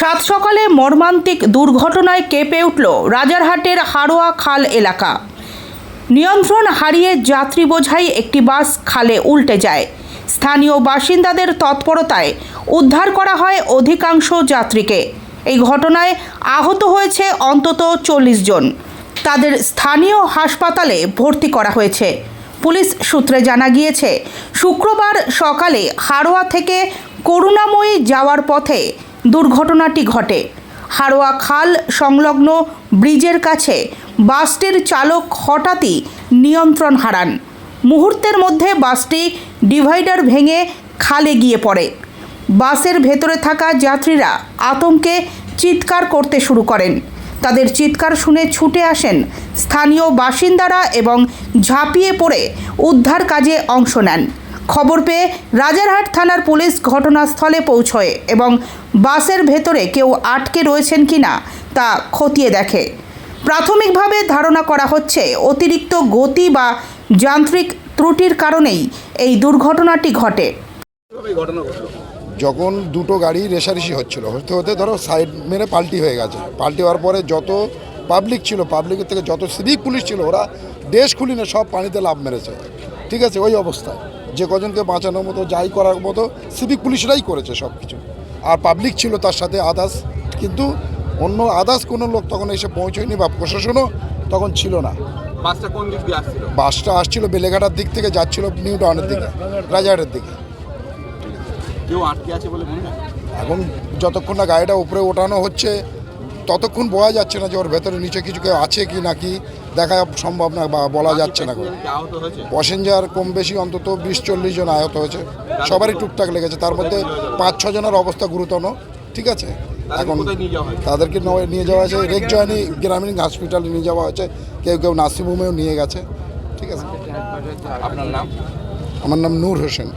সাত সকালে মর্মান্তিক দুর্ঘটনায় কেঁপে উঠল রাজারহাটের হাড়োয়া খাল এলাকা। নিয়ন্ত্রণ হারিয়ে যাত্রী বোঝাই একটি বাস খালে উল্টে যায়। স্থানীয় বাসিন্দাদের তৎপরতায় উদ্ধার করা হয় অধিকাংশ যাত্রীকে। এই ঘটনায় আহত হয়েছে অন্তত চল্লিশ জন। তাদের স্থানীয় হাসপাতালে ভর্তি করা হয়েছে। পুলিশ সূত্রে জানা গিয়েছে, শুক্রবার সকালে হাড়োয়া থেকে করুণাময়ী যাওয়ার পথে দুর্ঘটনাটি ঘটে। হাড়োয়া খাল সংলগ্ন ব্রিজের কাছে বাসটির চালক হঠাৎই নিয়ন্ত্রণ হারান। মুহূর্তের মধ্যে বাসটি ডিভাইডার ভেঙে খালে গিয়ে পড়ে। বাসের ভেতরে থাকা যাত্রীরা আতঙ্কে চিৎকার করতে শুরু করেন। তাদের চিৎকার শুনে ছুটে আসেন স্থানীয় বাসিন্দারা এবং ঝাঁপিয়ে পড়ে উদ্ধার কাজে অংশ নেন। খবর পেয়ে রাজারহাট থানার পুলিশ ঘটনাস্থলে পৌঁছয় এবং বাসের ভেতরে কেউ আটকে রয়েছেন কি না তা খতিয়ে দেখে। প্রাথমিকভাবে ধারণা করা হচ্ছে অতিরিক্ত গতি বা যান্ত্রিক ত্রুটির কারণেই এই দুর্ঘটনাটি ঘটে। যখন দুটো গাড়ি রেশারেশি হচ্ছিল, হতে হতে ধরো সাইড মেরে পাল্টি হয়ে গেছে। পাল্টি হওয়ার পরে যত পাবলিক ছিল পাবলিকের থেকে যত সিভিক পুলিশ ছিল, ওরা দেশ খুলিনে সব পানিতে লাভ মেরেছে। ঠিক আছে ওই অবস্থায়। যে কজনকে বাঁচানোর মতো যাই করার মতো সিভিক পুলিশরাই করেছে সব কিছু আর পাবলিক ছিল তার সাথে আদার্স কিন্তু অন্য আদার্স কোনো লোক তখন এসে পৌঁছয়নি বা প্রশাসনও তখন ছিল না। বাসটা কোন দিক দিয়ে আসছিল? বাসটা আসছিল বেলেঘাটার দিক থেকে যাচ্ছিল নিউ টাউনের দিকে রাজাহাটের দিকে। কেউ আটকে আছে বলে মনে হয়? এখন যতক্ষণ না গাড়িটা উপরে ওঠানো হচ্ছে ততক্ষণ বোঝা যাচ্ছে না যে ওর ভেতরে নিচে কিছু কেউ আছে কি নাকি দেখা সম্ভব না বা বলা যাচ্ছে না প্যাসেঞ্জার কম বেশি অন্তত বিশ চল্লিশ জন আহত হয়েছে। সবারই টুকটাক লেগেছে। তার মধ্যে পাঁচ ছ জনের অবস্থা গুরুতর ঠিক আছে? এখন? তাদেরকে নিয়ে যাওয়া হয়েছে। রেক জয়নি গ্রামীণ হসপিটালে নিয়ে যাওয়া হয়েছে। কেউ কেউ নার্সিংহোমেও নিয়ে গেছে ঠিক আছে? আপনার নাম? আমার নাম নূর হোসেন।